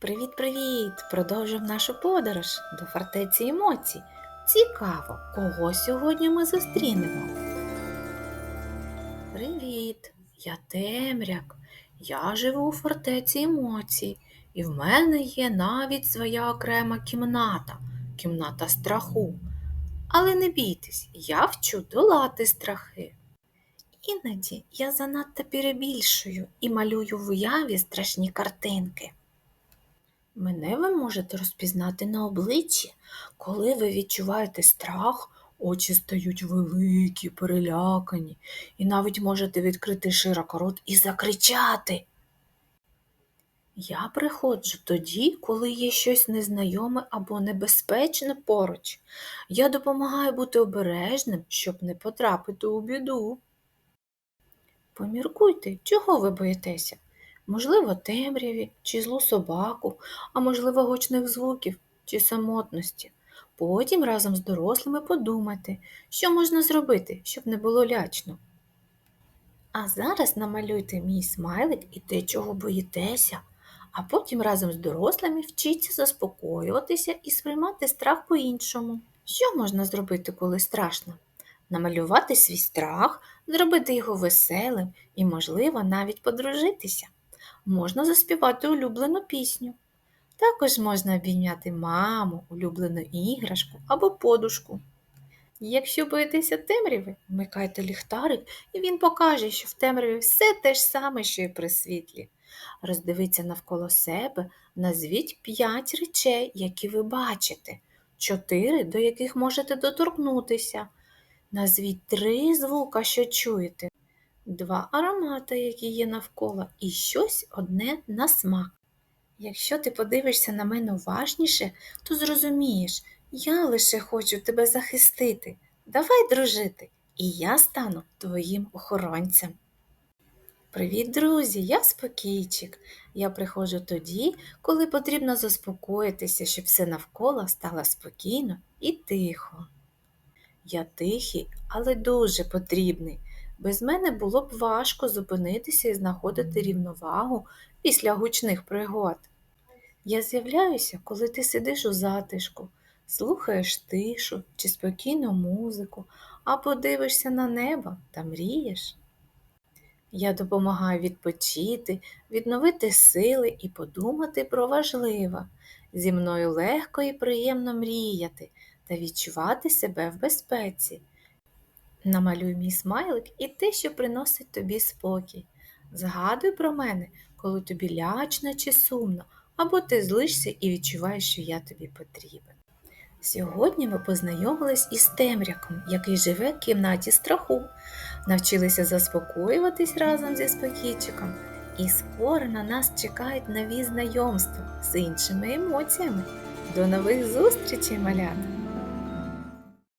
Привіт-привіт! Продовжуємо нашу подорож до фортеці емоцій. Цікаво, кого сьогодні ми зустрінемо. Привіт! Я Темряк. Я живу у фортеці емоцій, і в мене є навіть своя окрема кімната кімната страху. Але не бійтесь, я вчу долати страхи. Іноді я занадто перебільшую і малюю в уяві страшні картинки. Мене ви можете розпізнати на обличчі, коли ви відчуваєте страх, очі стають великі, перелякані, і навіть можете відкрити широко рот і закричати. Я приходжу тоді, коли є щось незнайоме або небезпечне поруч. Я допомагаю бути обережним, щоб не потрапити у біду. Поміркуйте, чого ви боїтеся? Можливо, темряві чи злу собаку, а можливо, гучних звуків чи самотності. Потім разом з дорослими подумайте, що можна зробити, щоб не було лячно. А зараз намалюйте мій смайлик і те, чого боїтеся, а потім разом з дорослими вчіться заспокоюватися і сприймати страх по-іншому. Що можна зробити, коли страшно? Намалювати свій страх, зробити його веселим і, можливо, навіть подружитися. Можна заспівати улюблену пісню. Також можна обійняти маму, улюблену іграшку або подушку. Якщо боїтеся темряви, вмикайте ліхтарик, і він покаже, що в темряві все те ж саме, що і при світлі. Роздивіться навколо себе, назвіть п'ять речей, які ви бачите, чотири, до яких можете доторкнутися. Назвіть три звука, що чуєте, два аромати, які є навколо, і щось одне на смак. Якщо ти подивишся на мене уважніше, то зрозумієш, я лише хочу тебе захистити. Давай дружити, і я стану твоїм охоронцем. Привіт, друзі! Я спокійчик. Я приходжу тоді, коли потрібно заспокоїтися, щоб все навколо стало спокійно і тихо. Я тихий, але дуже потрібний. Без мене було б важко зупинитися і знаходити рівновагу після гучних пригод. Я з'являюся, коли ти сидиш у затишку, слухаєш тишу чи спокійну музику, або дивишся на небо та мрієш. Я допомагаю відпочити, відновити сили і подумати про важливе. Зі мною легко і приємно мріяти та відчувати себе в безпеці. Намалюй мій смайлик і те, що приносить тобі спокій. Згадуй про мене, коли тобі лячно чи сумно, або ти злишся і відчуваєш, що я тобі потрібен. Сьогодні ми познайомились із темряком, який живе в кімнаті страху, навчилися заспокоюватись разом зі спокійчиком, і скоро на нас чекають нові знайомства з іншими емоціями. До нових зустрічей, малята!